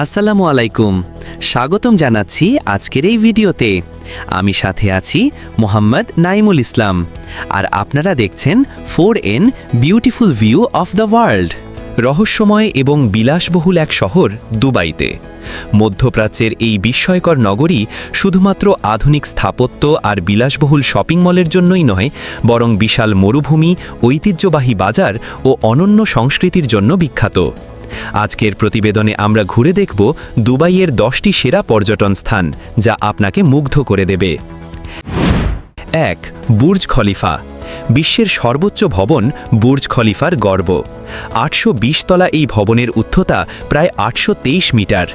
আসসালামু আলাইকুম। স্বাগতম জানাচ্ছি আজকের এই ভিডিওতে। আমি সাথে আছি মোহাম্মদ নাইমুল ইসলাম। আর আপনারা দেখছেন for an beautiful view of the world. রহস্যময় এবং বিলাসবহুল এক শহর, দুবাইতে। মধ্যপ্রাচ্যের এই বিস্ময়কর নগরী শুধুমাত্র আধুনিক স্থাপত্য আর বিলাসবহুল শপিং মলের জন্যই নয়, বরং বিশাল মরুভূমি, ঐতিহ্যবাহী বাজার ও অনন্য সংস্কৃতির জন্য বিখ্যাত। আজকের প্রতিবেদনে আমরা ঘুরে দেখব দুবাইয়ের দশটি সেরা পর্যটন স্থান, যা আপনাকে মুগ্ধ করে দেবে। এক, বুর্জ খলিফা। বিশ্বের সর্বোচ্চ ভবন বুর্জ খলিফার গর্ব। আটশো তলা এই ভবনের উচ্চতা প্রায় আটশো তেইশ মিটার।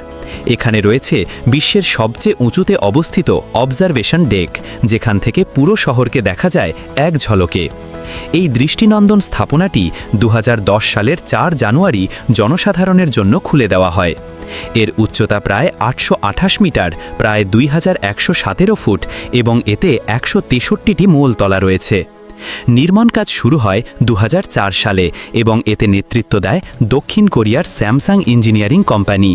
এখানে রয়েছে বিশ্বের সবচেয়ে উঁচুতে অবস্থিত অবজারভেশন ডেক, যেখান থেকে পুরো শহরকে দেখা যায় এক ঝলকে। এই দৃষ্টিনন্দন স্থাপনাটি দুহাজার দশ সালের চার জানুয়ারি জনসাধারণের জন্য খুলে দেওয়া হয়। এর উচ্চতা প্রায় আটশো আঠাশ মিটার, প্রায় দুই হাজার একশো সতেরো ফুট এবং এতে একশো তেষট্টিটি মূলতলা রয়েছে। নির্মাণ কাজ শুরু হয় দু হাজার চার সালে এবং এতে নেতৃত্ব দেয় দক্ষিণ কোরিয়ার Samsung engineering company.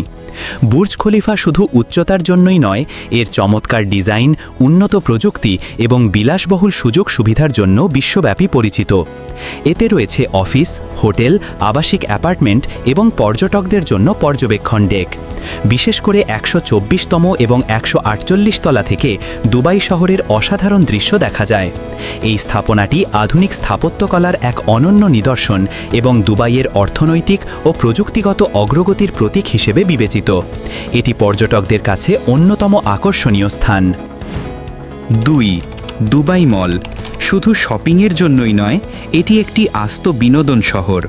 Burj Khalifa শুধু উচ্চতার জন্যই নয়, এর চমৎকার ডিজাইন, উন্নত প্রযুক্তি এবং বিলাসবহুল সুযোগ সুবিধার জন্য বিশ্বব্যাপী পরিচিত। এতে রয়েছে অফিস, হোটেল, আবাসিক অ্যাপার্টমেন্ট এবং পর্যটকদের জন্য পর্যবেক্ষণ ডেক। বিশেষ করে একশো তম এবং একশো তলা থেকে দুবাই শহরের অসাধারণ দৃশ্য দেখা যায়। এই স্থাপনাটি আধুনিক স্থাপত্যকলার এক অনন্য নিদর্শন এবং দুবাইয়ের অর্থনৈতিক ও প্রযুক্তিগত অগ্রগতির প্রতীক হিসেবে বিবেচিত। এটি পর্যটকদের কাছে অন্যতম আকর্ষণীয় স্থান। দুই, দুবাই মল। শুধু শপিংয়ের জন্যই নয়, এটি একটি আস্ত বিনোদন শহর।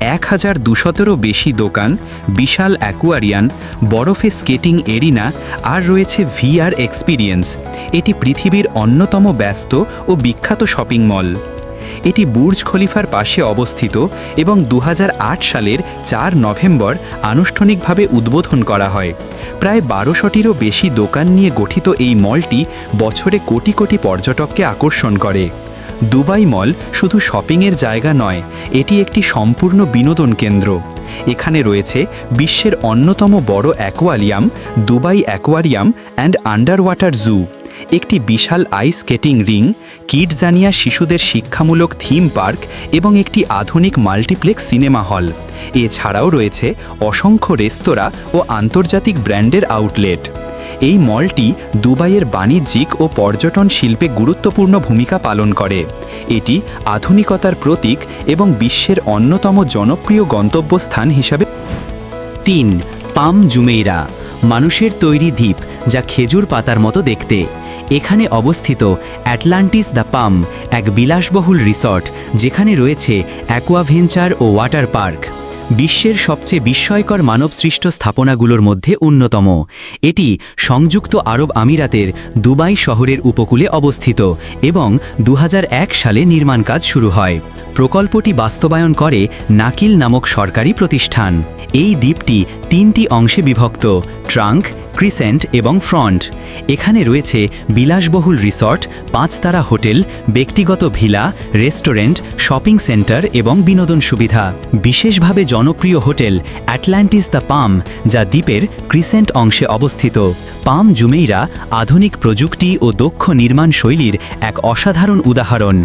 এক হাজার দুশতেরও বেশি দোকান, বিশাল অ্যাকুয়ারিয়ান বরফে স্কেটিং এরিনা, আর রয়েছে ভিআর এক্সপিরিয়েন্স। এটি পৃথিবীর অন্যতম ব্যস্ত ও বিখ্যাত শপিং মল। এটি বুর্জ খলিফার পাশে অবস্থিত এবং দু হাজার আট সালের চার নভেম্বর আনুষ্ঠানিকভাবে উদ্বোধন করা হয়। প্রায় বারোশোটিরও বেশি দোকান নিয়ে গঠিত এই মলটি বছরে কোটি কোটি পর্যটককে আকর্ষণ করে। দুবাই মল শুধু শপিংয়ের জায়গা নয়, এটি একটি সম্পূর্ণ বিনোদন কেন্দ্র। এখানে রয়েছে বিশ্বের অন্যতম বড় aquarium, Dubai aquarium and under water zoo. একটি বিশাল আইস স্কেটিং রিং কিডজানিয়া শিশুদের শিক্ষামূলক থিম পার্ক এবং একটি আধুনিক মাল্টিপ্লেক্স সিনেমা হল এছাড়াও রয়েছে অসংখ্য রেস্তোরাঁ ও আন্তর্জাতিক ব্র্যান্ডের আউটলেট এই মলটি দুবাইয়ের বাণিজ্যিক ও পর্যটন শিল্পে গুরুত্বপূর্ণ ভূমিকা পালন করে। এটি আধুনিকতার প্রতীক এবং বিশ্বের অন্যতম জনপ্রিয় গন্তব্যস্থান হিসাবে তিন, পাম জুমেইরা, মানুষের তৈরি দ্বীপ যা খেজুর পাতার মতো দেখতে। এখানে অবস্থিত অ্যাটলান্টিস দ্য পাম এক বিলাসবহুল রিসর্ট যেখানে রয়েছে অ্যাকোয়াভেঞ্চার ও ওয়াটার পার্ক। বিশ্বের সবচেয়ে বিস্ময়কর মানবসৃষ্ট স্থাপনাগুলোর মধ্যে অন্যতম। এটি সংযুক্ত আরব আমিরাতের দুবাই শহরের উপকূলে অবস্থিত এবং দু হাজার এক সালে নির্মাণ কাজ শুরু হয়। প্রকল্পটি বাস্তবায়ন করে নাকিল নামক সরকারি প্রতিষ্ঠান। এই দ্বীপটি তিনটি অংশে বিভক্ত, ট্রাঙ্ক, ক্রিসেন্ট এবং ফ্রন্ট। এখানে রয়েছে বিলাসবহুল রিসর্ট, পাঁচতারা হোটেল, ব্যক্তিগত ভিলা, রেস্টুরেন্ট, শপিং সেন্টার এবং বিনোদন সুবিধা। বিশেষভাবে জনপ্রিয় হোটেল অ্যাটলান্টিস দ্য পাম, যা দ্বীপের ক্রিসেন্ট অংশে অবস্থিত। পাম জুমেইরা আধুনিক প্রযুক্তি ও দক্ষ নির্মাণ শৈলীর এক অসাধারণ উদাহরণ।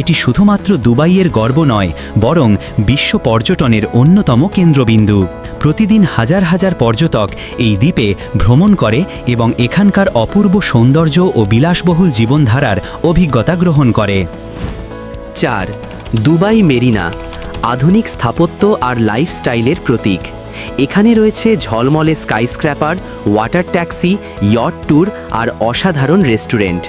এটি শুধুমাত্র দুবাইয়ের গর্ব নয়, বরং বিশ্ব পর্যটনের অন্যতম কেন্দ্রবিন্দু। প্রতিদিন হাজার হাজার পর্যটক এই দ্বীপে ভ্রমণ করে এবং এখানকার অপূর্ব সৌন্দর্য ও বিলাসবহুল জীবনধারার অভিজ্ঞতা গ্রহণ করে। চার, দুবাই মেরিনা, আধুনিক স্থাপত্য আর লাইফস্টাইলের প্রতীক। এখানে রয়েছে ঝলমলে skyscraper, water taxi yacht tour আর অসাধারণ রেস্টুরেন্ট।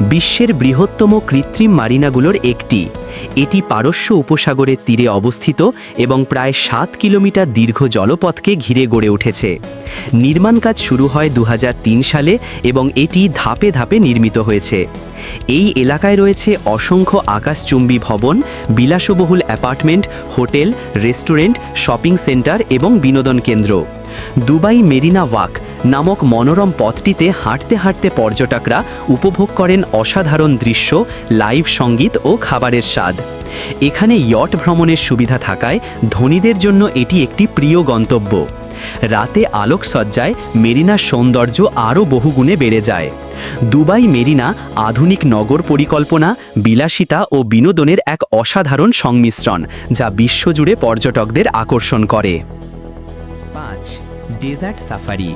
বিশ্বের বৃহত্তম কৃত্রিম মারিনাগুলোর একটি। এটি পারস্য উপসাগরের তীরে অবস্থিত এবং প্রায় সাত কিলোমিটার দীর্ঘ জলপথকে ঘিরে গড়ে উঠেছে। নির্মাণ কাজ শুরু হয় দু হাজার তিন সালে এবং এটি ধাপে ধাপে নির্মিত হয়েছে। এই এলাকায় রয়েছে অসংখ্য আকাশচুম্বী ভবন, বিলাসবহুল apartment, hotel, restaurant, shopping centre এবং বিনোদন কেন্দ্র। দুবাই মেরিনা ওয়াক নামক মনোরম পথটিতে হাঁটতে হাঁটতে পর্যটকরা উপভোগ করেন অসাধারণ দৃশ্য, লাইভ সংগীত ও খাবারের স্বাদ। এখানে ইয়ট ভ্রমণের সুবিধা থাকায় ধনীদের জন্য এটি একটি প্রিয় গন্তব্য। রাতে আলোকসজ্জায় মেরিনার সৌন্দর্য আরও বহুগুণে বেড়ে যায়। দুবাই মেরিনা আধুনিক নগর পরিকল্পনা, বিলাসিতা ও বিনোদনের এক অসাধারণ সংমিশ্রণ যা বিশ্বজুড়ে পর্যটকদের আকর্ষণ করে। পাঁচ ডেজার্ট সাফারি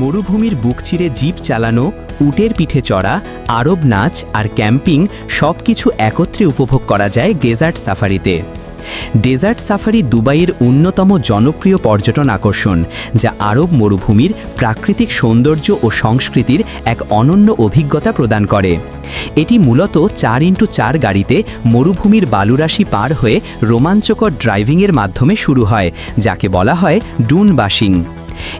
মরুভূমির বুক চিরে জিপ চালানো, উটের পিঠে চড়া, আরব নাচ আর ক্যাম্পিং সব কিছু একত্রে উপভোগ করা যায় ডেজার্ট সাফারিতে ডেজার্ট সাফারি দুবাইয়ের অন্যতম জনপ্রিয় পর্যটন আকর্ষণ, যা আরব মরুভূমির প্রাকৃতিক সৌন্দর্য ও সংস্কৃতির এক অনন্য অভিজ্ঞতা প্রদান করে। এটি মূলত চার ইন্টু চার গাড়িতে মরুভূমির বালুরাশি পার হয়ে রোমাঞ্চকর ড্রাইভিংয়ের মাধ্যমে শুরু হয়, যাকে বলা হয় ডুন বাসিং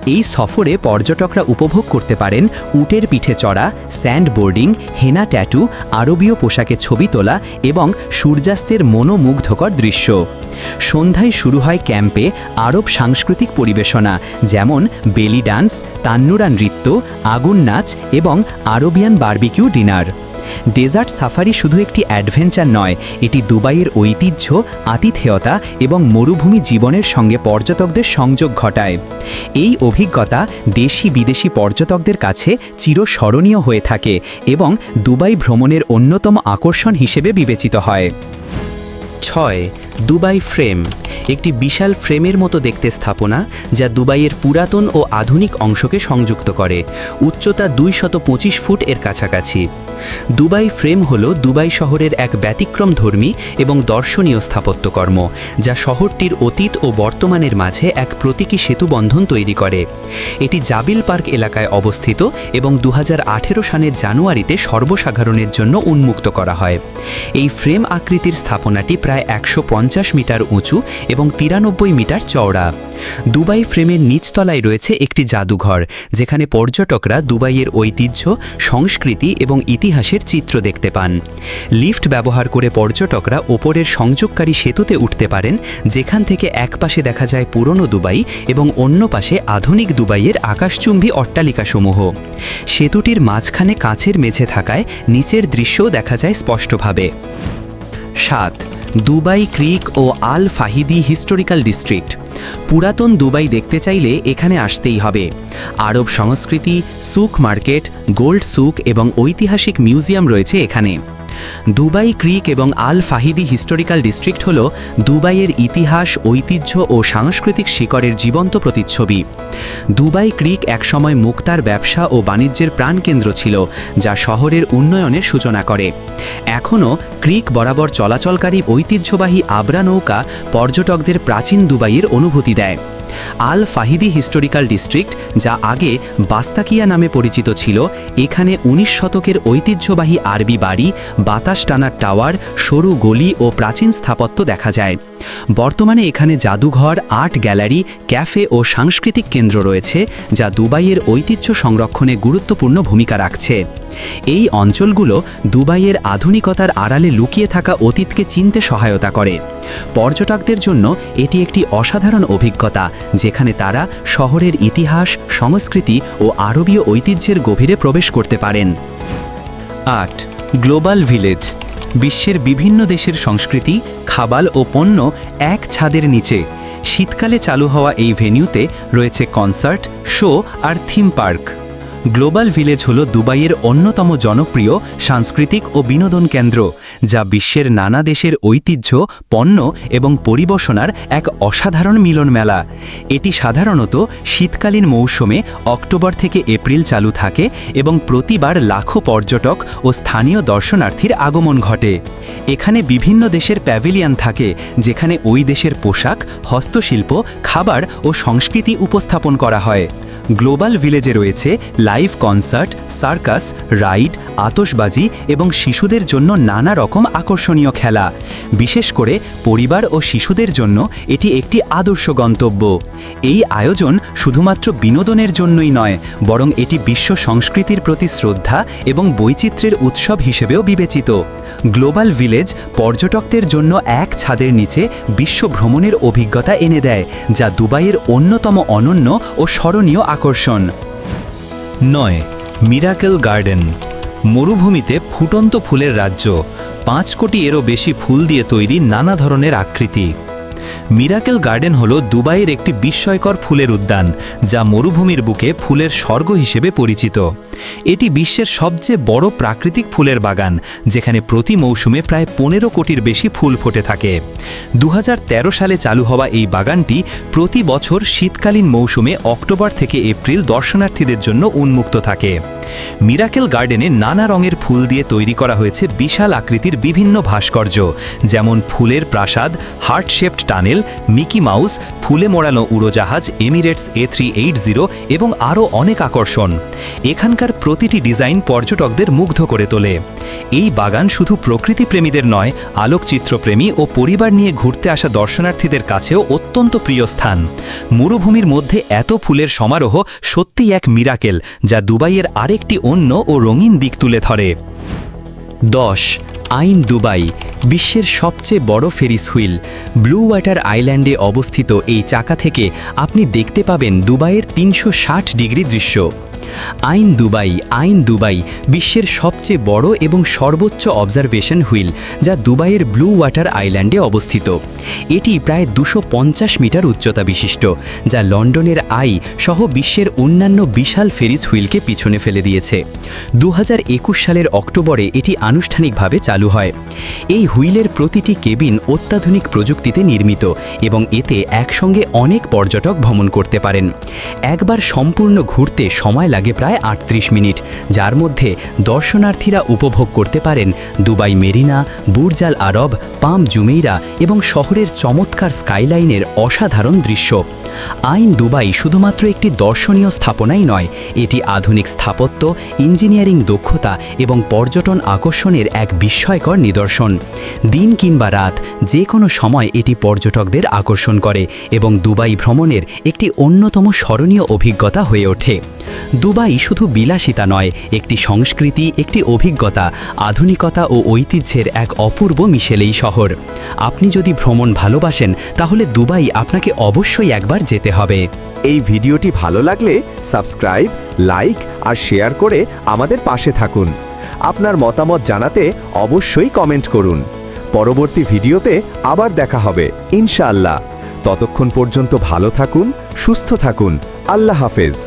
এই সফরে পর্যটকরা উপভোগ করতে পারেন উটের পিঠে চড়া স্যান্ড বোর্ডিং হেনা ট্যাটু, আরবীয় পোশাকে ছবি তোলা এবং সূর্যাস্তের মনোমুগ্ধকর দৃশ্য। সন্ধ্যায় শুরু হয় ক্যাম্পে আরব সাংস্কৃতিক পরিবেশনা, যেমন বেলি ডান্স, তান্নুরা নৃত্য, আগুন নাচ এবং Arabian barbecue dinner. Desert safari শুধু একটি অ্যাডভেঞ্চার নয়, এটি দুবাইয়ের ঐতিহ্য, আতিথেয়তা এবং মরুভূমি জীবনের সঙ্গে পর্যটকদের সংযোগ ঘটায়। এই অভিজ্ঞতা দেশি বিদেশি পর্যটকদের কাছে চিরস্মরণীয় হয়ে থাকে এবং দুবাই ভ্রমণের অন্যতম আকর্ষণ হিসেবে বিবেচিত হয়। ছয় দুবাই ফ্রেম, একটি বিশাল ফ্রেমের মতো দেখতে স্থাপনা যা দুবাইয়ের পুরাতন ও আধুনিক অংশকে সংযুক্ত করে, উচ্চতা দুই ফুট এর কাছাকাছি। দুবাই ফ্রেম হল দুবাই শহরের এক ব্যতিক্রম ধর্মী এবং দর্শনীয় স্থাপত্যকর্ম, যা শহরটির অতীত ও বর্তমানের মাঝে এক প্রতীকী সেতুবন্ধন তৈরি করে। এটি জাবিল পার্ক এলাকায় অবস্থিত এবং দু হাজার আঠেরো সালের জানুয়ারিতে সর্বসাধারণের জন্য উন্মুক্ত করা হয়। এই ফ্রেম আকৃতির স্থাপনাটি প্রায় একশো মিটার উঁচু এবং তিরানব্বই মিটার চওড়া। দুবাই ফ্রেমের নিচতলায় রয়েছে একটি জাদুঘর, যেখানে পর্যটকরা দুবাইয়ের ঐতিহ্য, সংস্কৃতি এবং ইতিহাসের চিত্র দেখতে পান। লিফট ব্যবহার করে পর্যটকরা ওপরের সংযোগকারী সেতুতে উঠতে পারেন, যেখান থেকে এক পাশে দেখা যায় পুরনো দুবাই এবং অন্য পাশে আধুনিক দুবাইয়ের আকাশচুম্বী অট্টালিকাসমূহ। সেতুটির মাঝখানে কাঁচের মেঝে থাকায় নিচের দৃশ্যও দেখা যায় স্পষ্টভাবে। সাত দুবাই ক্রিক ও আল ফাহিদি হিস্টোরিক্যাল ডিস্ট্রিক্ট। পুরাতন দুবাই দেখতে চাইলে এখানে আসতেই হবে। আরব সংস্কৃতি সুক মার্কেট, গোল্ড সুক এবং ঐতিহাসিক মিউজিয়াম রয়েছে এখানে। দুবাই ক্রিক এবং আল ফাহিদি হিস্টোরিক্যাল ডিস্ট্রিক্ট হল দুবাইয়ের ইতিহাস, ঐতিহ্য ও সাংস্কৃতিক শিকড়ের জীবন্ত প্রতিচ্ছবি। দুবাই ক্রিক একসময় মুক্তার ব্যবসা ও বাণিজ্যের প্রাণকেন্দ্র ছিল, যা শহরের উন্নয়নের সূচনা করে। এখনও ক্রিক বরাবর চলাচলকারী ঐতিহ্যবাহী আবরা নৌকা পর্যটকদের প্রাচীন দুবাইয়ের অনুভূতি দেয়। আল ফাহিদি হিস্টোরিক্যাল ডিস্ট্রিক্ট, যা আগে বাস্তাকিয়া নামে পরিচিত ছিল, এখানে উনিশ শতকের ঐতিহ্যবাহী আরবি বাড়ি, বাতাস টানার টাওয়ার, সরু গলি ও প্রাচীন স্থাপত্য দেখা যায়। বর্তমানে এখানে জাদুঘর, আর্ট গ্যালারি, ক্যাফে ও সাংস্কৃতিক কেন্দ্র রয়েছে, যা দুবাইয়ের ঐতিহ্য সংরক্ষণে গুরুত্বপূর্ণ ভূমিকা রাখছে। এই অঞ্চলগুলো দুবাইয়ের আধুনিকতার আড়ালে লুকিয়ে থাকা অতীতকে চিনতে সহায়তা করে। পর্যটকদের জন্য এটি একটি অসাধারণ অভিজ্ঞতা, যেখানে তারা শহরের ইতিহাস, সংস্কৃতি ও আরবীয় ঐতিহ্যের গভীরে প্রবেশ করতে পারেন। আট, গ্লোবাল ভিলেজ, বিশ্বের বিভিন্ন দেশের সংস্কৃতি, খাবার ও পণ্য এক ছাদের নিচে। শীতকালে চালু হওয়া এই ভেন্যুতে রয়েছে কনসার্ট, শো আর থিম পার্ক। গ্লোবাল ভিলেজ হল দুবাইয়ের অন্যতম জনপ্রিয় সাংস্কৃতিক ও বিনোদন কেন্দ্র। যা বিশ্বের নানা দেশের ঐতিহ্য, পণ্য এবং পরিবেশনার এক অসাধারণ মিলন মেলা এটি সাধারণত শীতকালীন মৌসুমে অক্টোবর থেকে এপ্রিল চালু থাকে এবং প্রতিবার লাখো পর্যটক ও স্থানীয় দর্শনার্থীর আগমন ঘটে। এখানে বিভিন্ন দেশের প্যাভিলিয়ন থাকে, যেখানে ওই দেশের পোশাক, হস্তশিল্প, খাবার ও সংস্কৃতি উপস্থাপন করা হয়। গ্লোবাল ভিলেজে রয়েছে লাইভ কনসার্ট, সার্কাস, রাইড আতসবাজি এবং শিশুদের জন্য নানা রকম আকর্ষণীয় খেলা। বিশেষ করে পরিবার ও শিশুদের জন্য এটি একটি আদর্শ গন্তব্য। এই আয়োজন শুধুমাত্র বিনোদনের জন্যই নয়, বরং এটি বিশ্ব সংস্কৃতির প্রতি শ্রদ্ধা এবং বৈচিত্র্যের উৎসব হিসেবেও বিবেচিত। গ্লোবাল ভিলেজ পর্যটকদের জন্য এক ছাদের নিচে বিশ্ব ভ্রমণের অভিজ্ঞতা এনে দেয়, যা দুবাইয়ের অন্যতম অনন্য ও স্মরণীয় আকর্ষণ। নয়, মিরাকেল গার্ডেন। মরুভূমিতে ফুটন্ত ফুলের রাজ্য। পাঁচ কোটি এরও বেশি ফুল দিয়ে তৈরি নানা ধরনের আকৃতি। মিরাকেল গার্ডেন হল দুবাইয়ের একটি বিস্ময়কর ফুলের উদ্যান, যা মরুভূমির বুকে ফুলের স্বর্গ হিসেবে পরিচিত। এটি বিশ্বের সবচেয়ে বড় প্রাকৃতিক ফুলের বাগান, যেখানে প্রতি মৌসুমে প্রায় পনেরো কোটির বেশি ফুল ফোটে থাকে। দু হাজার তেরো সালে চালু হওয়া এই বাগানটি প্রতি বছর শীতকালীন মৌসুমে অক্টোবর থেকে এপ্রিল দর্শনার্থীদের জন্য উন্মুক্ত থাকে। মিরাকেল গার্ডেনে নানা রঙের ফুল দিয়ে তৈরি করা হয়েছে বিশাল আকৃতির বিভিন্ন ভাস্কর্য, যেমন ফুলের প্রাসাদ heart shaped tunnel Mickey Mouse ফুলে মোড়ানো উড়োজাহাজ Emirates A three eight zero এবং আরও অনেক আকর্ষণ। এখানকার প্রতিটি ডিজাইন পর্যটকদের মুগ্ধ করে তোলে। এই বাগান শুধু প্রকৃতিপ্রেমীদের নয়, আলোকচিত্রপ্রেমী ও পরিবার নিয়ে ঘুরতে আসা দর্শনার্থীদের কাছেও অত্যন্ত প্রিয় স্থান। মরুভূমির মধ্যে এত ফুলের সমারোহ সত্যিই এক মিরাকেল যা দুবাইয়ের আরেকটি অন্য ও রঙিন দিক তুলে ধরে। দশ আইন দুবাই, বিশ্বের সবচেয়ে বড় ফেরিস হুইল ব্লু ওয়াটার আইল্যান্ডে অবস্থিত এই চাকা থেকে আপনি দেখতে পাবেন দুবাইয়ের তিনশো ষাট ডিগ্রি দৃশ্য। আইন দুবাই আইন দুবাই, বিশ্বের সবচেয়ে বড় এবং সর্বোচ্চ অবজারভেশন হুইল, যা দুবাইয়ের ব্লু ওয়াটার আইল্যান্ডে অবস্থিত। এটি প্রায় দুশো মিটার উচ্চতা বিশিষ্ট, যা লন্ডনের আই সহ বিশ্বের অন্যান্য বিশাল ফেরিস হুইলকে পিছনে ফেলে দিয়েছে। দু হাজার একুশ সালের অক্টোবরে এটি আনুষ্ঠানিকভাবে চালু হয়। এই হুইলের প্রতিটি কেবিন অত্যাধুনিক প্রযুক্তিতে নির্মিত এবং এতে একসঙ্গে অনেক পর্যটক ভ্রমণ করতে পারেন। একবার সম্পূর্ণ ঘুরতে সময় লাগে প্রায় আটত্রিশ মিনিট, যার মধ্যে দর্শনার্থীরা উপভোগ করতে পারেন Dubai Marina, Burj Al Arab, Palm Jumeirah এবং শহরের চমৎকার স্কাইলাইনের অসাধারণ দৃশ্য। আইন দুবাই শুধুমাত্র একটি দর্শনীয় স্থাপনাই নয়, এটি আধুনিক স্থাপত্য, ইঞ্জিনিয়ারিং দক্ষতা এবং পর্যটন আকর্ষণের এক বিস্ময়কর নিদর্শন। দিন কিংবা রাত যে কোনো সময় এটি পর্যটকদের আকর্ষণ করে এবং দুবাই ভ্রমণের একটি অন্যতম স্মরণীয় অভিজ্ঞতা হয়ে ওঠে। দুবাই শুধু বিলাসিতা নয়, একটি সংস্কৃতি, একটি অভিজ্ঞতা, আধুনিকতা ও ঐতিহ্যের এক অপূর্ব মিশেলেই শহর। আপনি যদি ভ্রমণ ভালোবাসেন, তাহলে দুবাই আপনাকে অবশ্যই একবার যেতে হবে। এই ভিডিওটি ভালো লাগলে সাবস্ক্রাইব, লাইক আর শেয়ার করে আমাদের পাশে থাকুন। আপনার মতামত জানাতে অবশ্যই কমেন্ট করুন। পরবর্তী ভিডিওতে আবার দেখা হবে, ইনশাআল্লাহ। ততক্ষণ পর্যন্ত ভালো থাকুন, সুস্থ থাকুন। আল্লাহ হাফেজ।